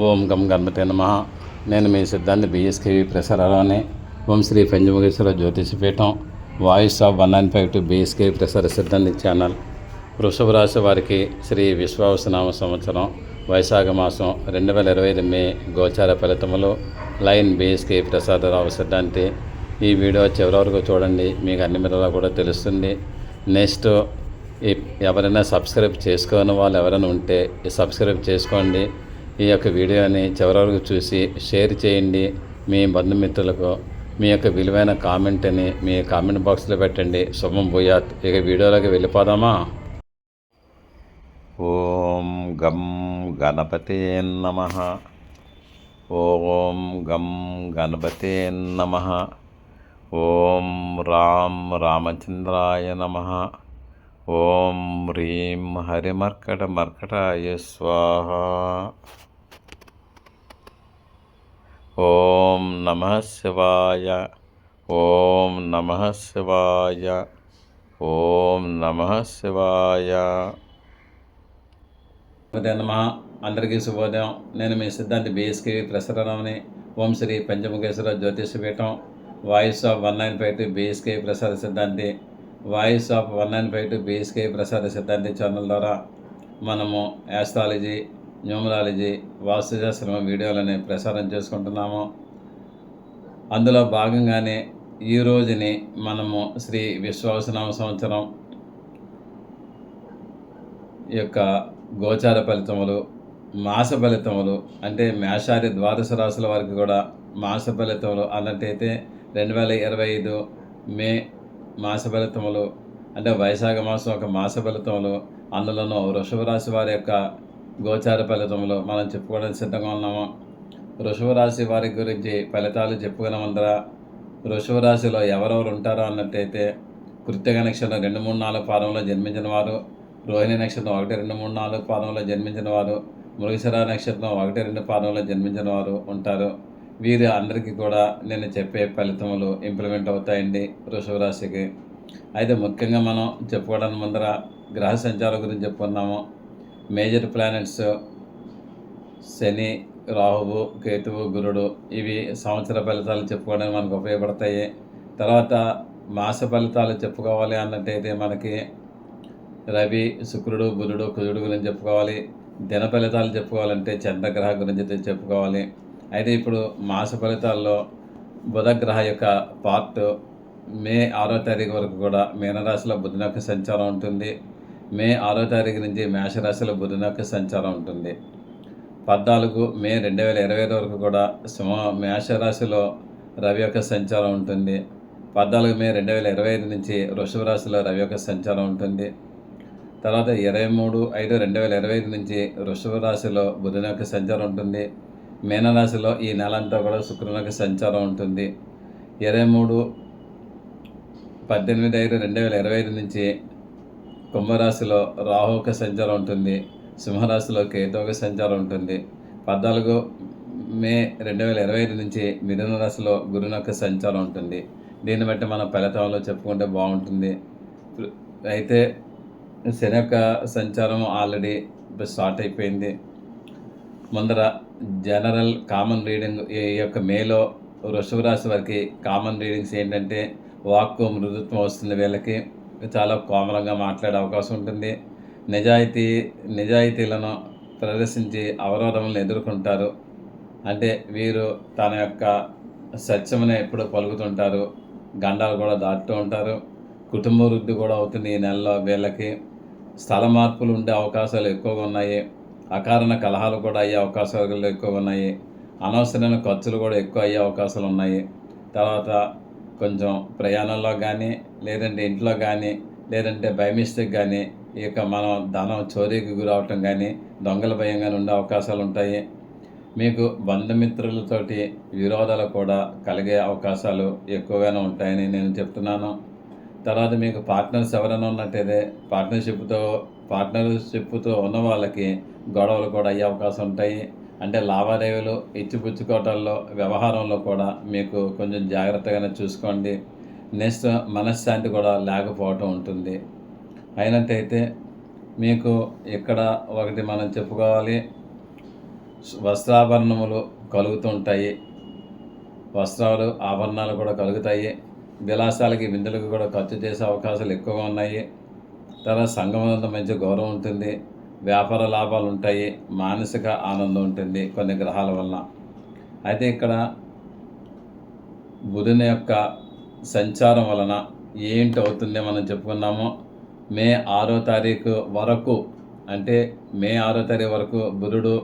ఓం గం గణపతి నమ. నేను మీ సిద్ధాంతి బిఎస్కేవి ప్రసారాలని ఓం Shri Panchamukheshwara Jyotishapeetham voice of one nine five two BSKV ప్రసార సిద్ధాంతి ఛానల్. వృషభ రాశి వారికి శ్రీ విశ్వావసనామ సంవత్సరం వైశాఖ మాసం రెండు వేల ఇరవై ఐదు మే గోచార ఫలితములు. లైన్ బిఎస్కే ప్రసాదరావు సిద్ధాంతి. ఈ వీడియో చివరి వరకు చూడండి మీకు అన్ని విధాలా కూడా తెలుస్తుంది. నెక్స్ట్ ఎవరైనా సబ్స్క్రైబ్ చేసుకోని వాళ్ళు ఎవరైనా ఉంటే సబ్స్క్రైబ్ చేసుకోండి. ఈ యొక్క వీడియోని చివరి వరకు చూసి షేర్ చేయండి. మీ బంధుమిత్రులకు మీ యొక్క విలువైన కామెంట్ని మీ కామెంట్ బాక్స్లో పెట్టండి. శుభం భూయాత్. ఇక వీడియోలోకి వెళ్ళిపోదామా? ఓం గం గణపతే నమ. ఓం గం గణపతే నమ. ఓం రాం రామచంద్రాయ నమ. ఓం హ్రీం హరిమర్కట మర్కటాయ స్వాహ. ఓం నమ శివాయ. ఓం నమ శివాయ. ఓం నమ శివాయ. ఉదయనమా అందరికీ శుభోదయం. నేను మీ సిద్ధాంతి BSK ప్రసరణమని Om Shri Panchamukheshwara Jyotisha Peetham voice of one nine five two BSK Prasada సిద్ధాంతి. Voice of one nine five two BSK Prasada సిద్ధాంతి ఛానల్ ద్వారా మనము యాస్ట్రాలజీ న్యూమరాలజీ వాస్తుశాస్త్రం వీడియోలని ప్రసారం చేసుకుంటున్నాము. అందులో భాగంగానే ఈ రోజుని మనము శ్రీ విశ్వాసనామ సంవత్సరం యొక్క గోచార ఫలితములు మాస ఫలితములు అంటే మేషాది ద్వాదశ రాశుల వరకు కూడా మాస ఫలితములు అన్నట్టయితే రెండు వేల ఇరవై ఐదు మే మాస ఫలితములు అంటే వైశాఖ మాసం ఒక మాస ఫలితములు అందులోనూ వృషభ రాశి వారి యొక్క గోచార ఫలితములు మనం చెప్పుకోవడానికి సిద్ధంగా ఉన్నాము. వృషభ రాశి వారి గురించి ఫలితాలు చెప్పుకునే వృషభ రాశిలో ఎవరెవరు ఉంటారో అన్నట్టయితే కృత్యక నక్షత్రం రెండు మూడు నాలుగు పాదంలో జన్మించిన వారు రోహిణి నక్షత్రం ఒకటి రెండు మూడు నాలుగు పాదంలో జన్మించిన వారు మృగశిర నక్షత్రం ఒకటి రెండు పాదంలో జన్మించిన వారు ఉంటారు. వీరు అందరికీ కూడా నేను చెప్పే ఫలితములు ఇంప్లిమెంట్ అవుతాయండి వృషభ రాశికి. అయితే ముఖ్యంగా మనం చెప్పుకోవడానికి ముందర గ్రహ సంచారం గురించి చెప్పుకున్నాము మేజర్ ప్లానెట్స్ శని రాహువు కేతువు గురుడు ఇవి సంవత్సర ఫలితాలు చెప్పుకోవడానికి మనకు ఉపయోగపడతాయి. తర్వాత మాస ఫలితాలు చెప్పుకోవాలి అన్నట్టయితే మనకి రవి శుక్రుడు బుధుడు కుజుడు గురించి చెప్పుకోవాలి. దిన ఫలితాలు చెప్పుకోవాలంటే చంద్రగ్రహ గురించి చెప్పుకోవాలి. అయితే ఇప్పుడు మాస ఫలితాల్లో బుధగ్రహ యొక్క పార్ట్ మే ఆరో తారీఖు వరకు కూడా మీనరాశిలో బుధుని యొక్క సంచారం ఉంటుంది. మే ఆరో తారీఖు నుంచి మేషరాశిలో బుధుని యొక్క సంచారం ఉంటుంది. పద్నాలుగు మే రెండు వేల ఇరవై ఐదు వరకు కూడా సింహ మేషరాశిలో రవి యొక్క సంచారం ఉంటుంది. పద్నాలుగు మే రెండు వేల ఇరవై ఐదు నుంచి వృషభ రాశిలో రవి యొక్క సంచారం ఉంటుంది. తర్వాత ఇరవై మూడు ఐదు రెండు వేల ఇరవై ఐదు నుంచి వృషభ రాశిలో బుధుని యొక్క సంచారం ఉంటుంది. మీనరాశిలో ఈ నెల అంతా కూడా శుక్రునికి సంచారం ఉంటుంది. ఇరవై మూడు పద్దెనిమిది ఐదు రెండు వేల ఇరవై ఐదు నుంచి కుంభరాశిలో రాహు యొక్క సంచారం ఉంటుంది. సింహరాశిలో కేతు సంచారం ఉంటుంది. పద్నాలుగు మే రెండు వేల ఇరవై ఐదు నుంచి మిథున రాశిలో గురుని యొక్క సంచారం ఉంటుంది. దీన్ని బట్టి మనం ఫలితంలో చెప్పుకుంటే బాగుంటుంది. అయితే శని యొక్క సంచారం ఆల్రెడీ స్టార్ట్ అయిపోయింది. ముందర జనరల్ కామన్ రీడింగ్ ఈ యొక్క మేలో వృషభ రాశి వారికి కామన్ రీడింగ్స్ ఏంటంటే వాక్కు మృదుత్వం వస్తుంది వీళ్ళకి. చాలా కోమలంగా మాట్లాడే అవకాశం ఉంటుంది. నిజాయితీ నిజాయితీలను ప్రదర్శించి అవరోధములను ఎదుర్కొంటారు. అంటే వీరు తన యొక్క సత్యమునే ఎప్పుడు పలుకుతుంటారు. గండాలు కూడా దాటుతూ ఉంటారు. కుటుంబ వృద్ధి కూడా అవుతుంది ఈ నెలలో వీళ్ళకి. స్థల మార్పులు ఉండే అవకాశాలు ఎక్కువగా ఉన్నాయి. అకారణ కలహాలు కూడా అయ్యే అవకాశాలు ఎక్కువ ఉన్నాయి. అనవసరమైన ఖర్చులు కూడా ఎక్కువ అయ్యే అవకాశాలు ఉన్నాయి. తర్వాత కొంచెం ప్రయాణంలో కానీ లేదంటే ఇంట్లో కానీ లేదంటే బై మిస్టేక్ కానీ ఈ యొక్క మనం ధనం చోరీకి గురవటం కానీ దొంగల భయం కానీ ఉండే అవకాశాలు ఉంటాయి. మీకు బంధుమిత్రులతోటి విరోధాలు కూడా కలిగే అవకాశాలు ఎక్కువగానే ఉంటాయని నేను చెప్తున్నాను. తర్వాత మీకు పార్ట్నర్స్ ఎవరైనా ఉన్నట్టయితే పార్ట్నర్షిప్తో పార్ట్నర్షిప్తో ఉన్న వాళ్ళకి గొడవలు కూడా అయ్యే అవకాశం ఉంటాయి. అంటే లావాదేవీలు ఇచ్చిపుచ్చుకోవటాల్లో వ్యవహారంలో కూడా మీకు కొంచెం జాగ్రత్తగానే చూసుకోండి. నెక్స్ట్ మనశ్శాంతి కూడా లేకపోవటం ఉంటుంది. అయినట్టయితే మీకు ఇక్కడ ఒకటి మనం చెప్పుకోవాలి. వస్త్రాభరణములు కలుగుతుంటాయి వస్త్రాలు ఆభరణాలు కూడా కలుగుతాయి. విలాసాలకి విందులకు కూడా ఖర్చు చేసే అవకాశాలు ఎక్కువగా ఉన్నాయి. తర్వాత సంఘం మంచి గౌరవం ఉంటుంది. వ్యాపార లాభాలు ఉంటాయి. మానసిక ఆనందం ఉంటుంది కొన్ని గ్రహాల వలన. అయితే ఇక్కడ బుధుని యొక్క సంచారం వలన ఏంటి అవుతుంది మనం చెప్పుకున్నామో. మే ఆరో తారీఖు వరకు అంటే మే ఆరో తారీఖు వరకు బుధుడు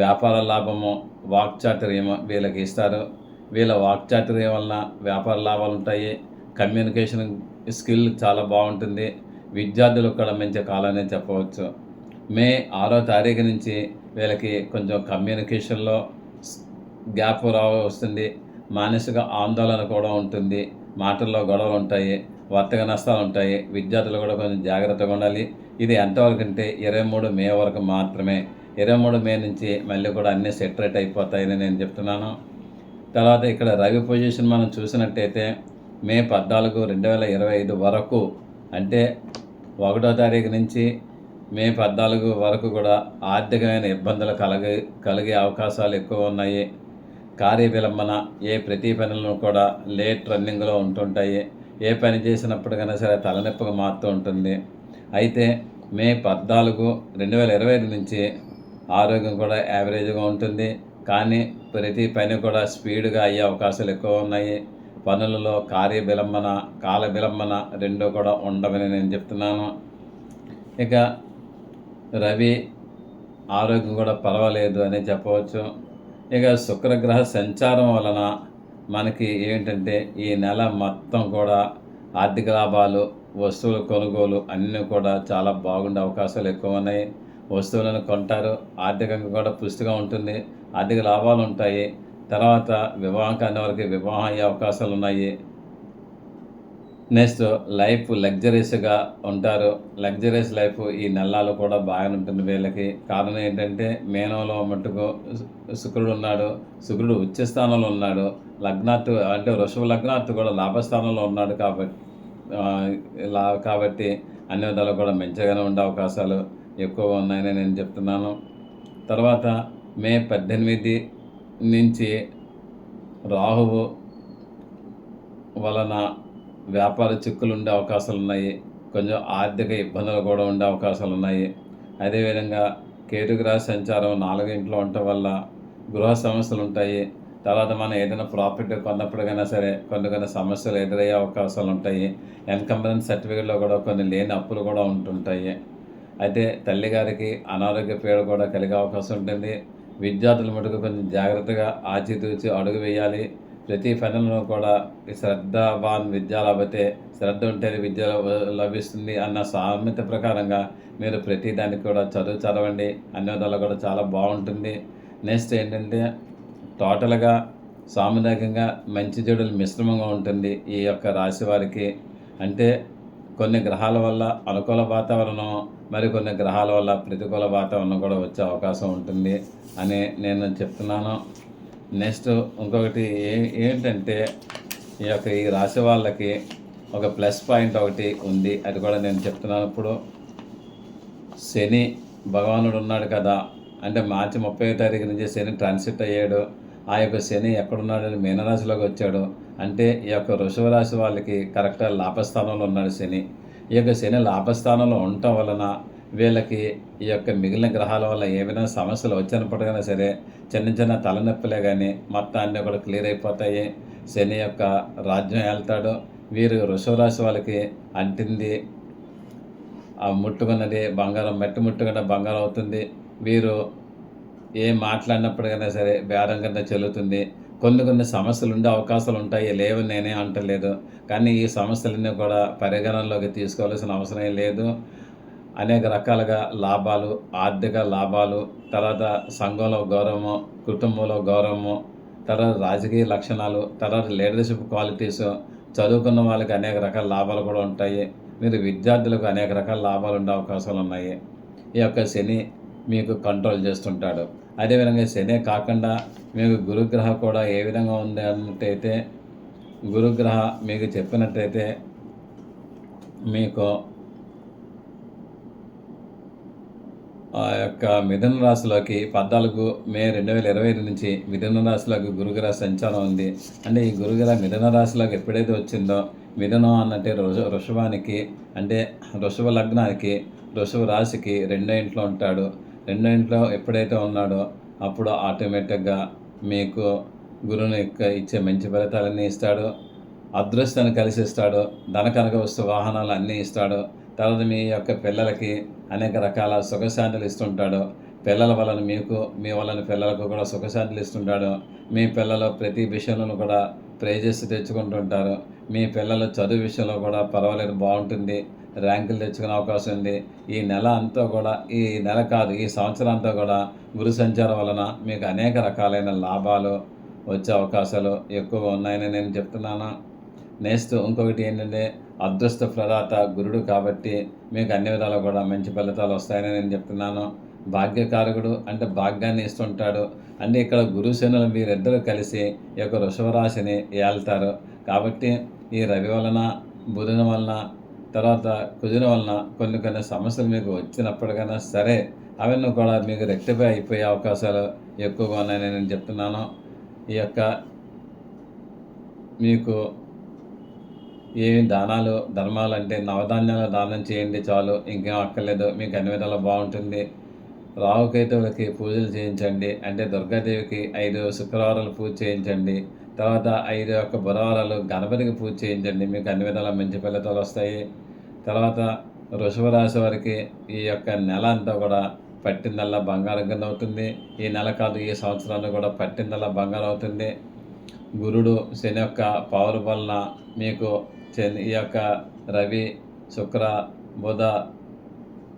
వ్యాపార లాభము వాక్చాటర్యము వీళ్ళకి ఇస్తారు. వీళ్ళ వాక్చాతుర్యం వలన వ్యాపార లాభాలు ఉంటాయి. కమ్యూనికేషన్ స్కిల్ చాలా బాగుంటుంది. విద్యార్థులు కూడా మంచి కాలనే చెప్పవచ్చు. మే ఆరో తారీఖు నుంచి వీళ్ళకి కొంచెం కమ్యూనికేషన్లో గ్యాప్ రావ వస్తుంది. మానసిక ఆందోళన కూడా ఉంటుంది. మాటల్లో గొడవలు ఉంటాయి. వర్తక నష్టాలు ఉంటాయి. విద్యార్థులు కూడా కొంచెం జాగ్రత్తగా ఉండాలి. ఇది ఎంతవరకు అంటే ఇరవై మూడు మే వరకు మాత్రమే. ఇరవై మూడు మే నుంచి మళ్ళీ కూడా అన్నీ సెటరేట్ అయిపోతాయని నేను చెప్తున్నాను. తర్వాత ఇక్కడ రవి పొజిషన్ మనం చూసినట్టయితే మే పద్నాలుగు రెండు వేల ఇరవై ఐదు వరకు అంటే ఒకటో తారీఖు నుంచి మే పద్నాలుగు వరకు కూడా ఆర్థికమైన ఇబ్బందులు కలగే కలిగే అవకాశాలు ఎక్కువ ఉన్నాయి. కార్య విలంబన ఏ ప్రతి పనులను కూడా లేట్ రన్నింగ్లో ఉంటుంటాయి. ఏ పని చేసినప్పటికైనా సరే తలనొప్పిగా మారుతూ ఉంటుంది. అయితే మే పద్నాలుగు రెండు వేల ఇరవై ఐదు నుంచి ఆరోగ్యం కూడా యావరేజ్గా ఉంటుంది. కానీ ప్రతి పని కూడా స్పీడ్గా అయ్యే అవకాశాలు ఎక్కువ ఉన్నాయి. పనులలో కార్య విలంబన కాల విలంబన రెండూ కూడా ఉండవని నేను చెప్తున్నాను. ఇక రవి ఆరోగ్యం కూడా పర్వాలేదు అని చెప్పవచ్చు. ఇక శుక్రగ్రహ సంచారం వలన మనకి ఏంటంటే ఈ నెల మొత్తం కూడా ఆర్థిక లాభాలు వస్తువుల కొనుగోలు అన్నీ కూడా చాలా బాగుండే అవకాశాలు ఎక్కువ ఉన్నాయి. వస్తువులను కొంటారు. ఆర్థికంగా కూడా పుష్టిగా ఉంటుంది. ఆర్థిక లాభాలు ఉంటాయి. తర్వాత వివాహం కాని వారికి వివాహం అయ్యే అవకాశాలు ఉన్నాయి. నెక్స్ట్ లైఫ్ లగ్జరీస్గా ఉంటారు. లగ్జరీస్ లైఫ్ ఈ నెలలు కూడా బాగానే ఉంటుంది వీళ్ళకి. కారణం ఏంటంటే మేనంలో మట్టుకు శుక్రుడు ఉన్నాడు. శుక్రుడు ఉచ్చ స్థానంలో ఉన్నాడు. లగ్నార్థు అంటే వృషభ లగ్నార్థు కూడా లాభస్థానంలో ఉన్నాడు కాబట్టి లా కాబట్టి అన్ని విధాలు కూడా మంచిగానే ఉండే అవకాశాలు ఎక్కువగా ఉన్నాయని నేను చెప్తున్నాను. తర్వాత మే పద్దెనిమిది నుంచి రాహువు వలన వ్యాపార చిక్కులు ఉండే అవకాశాలు ఉన్నాయి. కొంచెం ఆర్థిక ఇబ్బందులు కూడా ఉండే అవకాశాలు ఉన్నాయి. అదేవిధంగా కేతుగ్రహ సంచారం నాలుగింట్లో ఉండటం వల్ల గృహ సమస్యలు ఉంటాయి. తర్వాత మనం ఏదైనా ప్రాఫిట్ కొన్నప్పటికైనా సరే కొన్ని కొన్ని సమస్యలు ఎదురయ్యే అవకాశాలు ఉంటాయి. ఎన్కంబరెన్స్ సర్టిఫికేట్లో కూడా కొన్ని లేని అప్పులు కూడా ఉంటుంటాయి. అయితే తల్లిగారికి అనారోగ్య పీడ కూడా కలిగే అవకాశం ఉంటుంది. విద్యార్థులు మటుకు కొంచెం జాగ్రత్తగా ఆచితూచి అడుగు వేయాలి. ప్రతి పనులను కూడా శ్రద్ధవాన్ విద్య లభితే శ్రద్ధ ఉంటేనే విద్య లభిస్తుంది అన్న సామెత ప్రకారంగా మీరు ప్రతి దానికి కూడా చదువు చదవండి. అన్ని విధాలు కూడా చాలా బాగుంటుంది. నెక్స్ట్ ఏంటంటే టోటల్గా సాముదాయకంగా మంచి చెడులు మిశ్రమంగా ఉంటుంది ఈ యొక్క రాశి వారికి. అంటే కొన్ని గ్రహాల వల్ల అనుకూల వాతావరణం మరి కొన్ని గ్రహాల వల్ల ప్రతికూల వాతావరణం కూడా వచ్చే అవకాశం ఉంటుంది అని నేను చెప్తున్నాను. నెక్స్ట్ ఇంకొకటి ఏ ఏంటంటే ఈ యొక్క ఈ రాశి వాళ్ళకి ఒక ప్లస్ పాయింట్ ఒకటి ఉంది అది కూడా నేను చెప్తున్నాను ఇప్పుడు. శని భగవానుడు ఉన్నాడు కదా అంటే మార్చి ముప్పై తారీఖు నుంచి శని ట్రాన్సిట్ అయ్యాడు. ఆ యొక్క శని ఎక్కడున్నాడని మీనరాశిలోకి వచ్చాడు. అంటే ఈ యొక్క వృషభ రాశి వాళ్ళకి కరెక్ట్గా లాభస్థానంలో ఉన్నాడు శని. ఈ యొక్క శని లాభస్థానంలో ఉండటం వలన వీళ్ళకి ఈ యొక్క మిగిలిన గ్రహాల వల్ల ఏమైనా సమస్యలు వచ్చినప్పటికైనా సరే చిన్న చిన్న తలనొప్పులే కానీ మొత్తం అన్నీ కూడా క్లియర్ అయిపోతాయి. శని యొక్క రాజ్యం వెళ్తాడు వీరు వృషభ రాశి వాళ్ళకి అంటింది. ఆ ముట్టుకున్నది బంగారం మెట్టు ముట్టుకున్న బంగారం అవుతుంది. వీరు ఏం మాట్లాడినప్పటికైనా సరే బేరం కింద చెల్లుతుంది. కొన్ని కొన్ని సమస్యలు ఉండే అవకాశాలు ఉంటాయి లేవని నేనే అంటలేదు. కానీ ఈ సమస్యలన్నీ కూడా పరిగణనలోకి తీసుకోవాల్సిన అవసరం లేదు. అనేక రకాలుగా లాభాలు ఆర్థిక లాభాలు తర్వాత సంఘంలో గౌరవము కుటుంబంలో గౌరవము తర్వాత రాజకీయ లక్షణాలు తర్వాత లీడర్షిప్ క్వాలిటీస్ చదువుకున్న వాళ్ళకి అనేక రకాల లాభాలు కూడా ఉంటాయి. మీరు విద్యార్థులకు అనేక రకాల లాభాలు ఉండే అవకాశాలు ఉన్నాయి ఈ యొక్క శని మీకు కంట్రోల్ చేస్తుంటాడు. అదేవిధంగా శనే కాకుండా మీకు గురుగ్రహ కూడా ఏ విధంగా ఉంది అన్నట్టయితే గురుగ్రహ మీకు చెప్పినట్టయితే మీకు ఆ యొక్క మిథున రాశిలోకి పద్నాలుగు మే రెండు వేల ఇరవై ఐదు నుంచి మిథున రాశిలోకి గురుగ్రహ సంచారం ఉంది. అంటే ఈ గురుగ్రహ మిథున రాశిలోకి ఎప్పుడైతే వచ్చిందో మిథునం అన్నట్టే వృష వృషభానికి అంటే వృషభ లగ్నానికి వృషభ రాశికి రెండో ఇంట్లో ఉంటాడు. రెండింట్లో ఎప్పుడైతే ఉన్నాడో అప్పుడు ఆటోమేటిక్గా మీకు గురువుని యొక్క ఇచ్చే మంచి ఫలితాలన్నీ ఇస్తాడు. అదృష్టాన్ని కలిసి ఇస్తాడు ధన కనక వస్తు వాహనాలు అన్నీ ఇస్తాడు. తర్వాత మీ యొక్క పిల్లలకి అనేక రకాల సుఖశాంతులు ఇస్తుంటాడు. పిల్లల వలన మీకు మీ వలన పిల్లలకు కూడా సుఖశాంతులు ఇస్తుంటాడు. మీ పిల్లలు ప్రతి విషయంలోనూ కూడా ప్రైజెస్ తెచ్చుకుంటుంటారు. మీ పిల్లల చదువు విషయంలో కూడా పర్వాలేదు బాగుంటుంది. ర్యాంకులు తెచ్చుకునే అవకాశం ఉంది. ఈ నెల అంతా కూడా ఈ నెల కాదు ఈ సంవత్సరం అంతా కూడా గురు సంచారం వలన మీకు అనేక రకాలైన లాభాలు వచ్చే అవకాశాలు ఎక్కువగా ఉన్నాయని నేను చెప్తున్నాను. నెక్స్ట్ ఇంకొకటి ఏంటంటే అదృష్ట ప్రదాత గురుడు కాబట్టి మీకు అన్ని విధాలు కూడా మంచి ఫలితాలు వస్తాయని నేను చెప్తున్నాను. భాగ్యకారకుడు అంటే భాగ్యాన్ని ఇస్తుంటాడు. అంటే ఇక్కడ గురుశనులు మీరిద్దరూ కలిసి ఈ యొక్క వృషభరాశిని ఏళ్తారు కాబట్టి ఈ రవి వలన బుధన వలన తర్వాత కుజుని వలన కొన్ని కొన్ని సమస్యలు మీకు వచ్చినప్పటికైనా సరే అవన్నీ కూడా మీకు రెక్టిఫై అయిపోయే అవకాశాలు ఎక్కువగా ఉన్నాయని నేను చెప్తున్నాను. ఈ యొక్క మీకు ఏమి దానాలు ధర్మాలు అంటే నవధాన్యాలు దానం చేయండి చాలు. ఇంకేం అక్కర్లేదు. మీకు అన్ని విధాలు బాగుంటుంది. రాహుకేతువులకి పూజలు చేయించండి. అంటే దుర్గాదేవికి ఐదు శుక్రవారాలు పూజ చేయించండి. తర్వాత ఐదు యొక్క బుధవారాలు గణపతికి పూజ చేయించండి. మీకు అన్ని విధాల మంచి ఫలితాలు వస్తాయి. తర్వాత వృషభ రాశి వారికి ఈ యొక్క నెల అంతా కూడా పట్టిందల్లా బంగారం కింద అవుతుంది. ఈ నెల కాదు ఈ సంవత్సరాన్ని కూడా పట్టిందల్లా బంగారం అవుతుంది. గురుడు శని యొక్క పవర్ వలన మీకు శని ఈ యొక్క రవి శుక్ర బుధ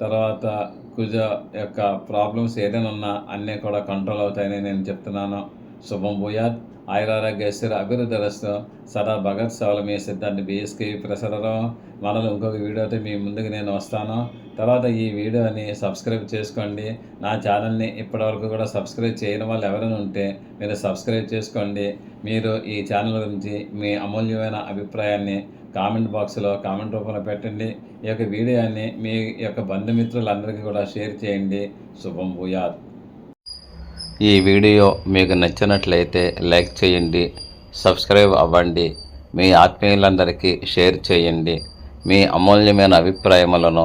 తర్వాత కుజ యొక్క ప్రాబ్లమ్స్ ఏదైనా ఉన్నా అన్నీ కూడా కంట్రోల్ అవుతాయని నేను చెప్తున్నాను. శుభం భూయాత్. ఆయురారోగ్యేశ్వర అభివృద్ధి రస్తు. సదా భగత్ సేవల మీ సిద్ధాంతి బిఎస్కే ప్రసారం మనలో ఇంకొక వీడియోతో మీ ముందుకు నేను వస్తాను. తర్వాత ఈ వీడియోని సబ్స్క్రైబ్ చేసుకోండి. నా ఛానల్ని ఇప్పటివరకు కూడా సబ్స్క్రైబ్ చేయని వాళ్ళు ఎవరైనా ఉంటే మీరు సబ్స్క్రైబ్ చేసుకోండి. మీరు ఈ ఛానల్ గురించి మీ అమూల్యమైన అభిప్రాయాన్ని కామెంట్ బాక్స్లో కామెంట్ రూపంలో పెట్టండి. ఈ యొక్క వీడియోని మీ యొక్క బంధుమిత్రులందరికీ కూడా షేర్ చేయండి. శుభం భూయాత్. ఈ వీడియో మీకు నచ్చినట్లయితే లైక్ చేయండి సబ్స్క్రైబ్ అవ్వండి మీ ఆత్మీయులందరికీ షేర్ చేయండి. మీ అమూల్యమైన అభిప్రాయములను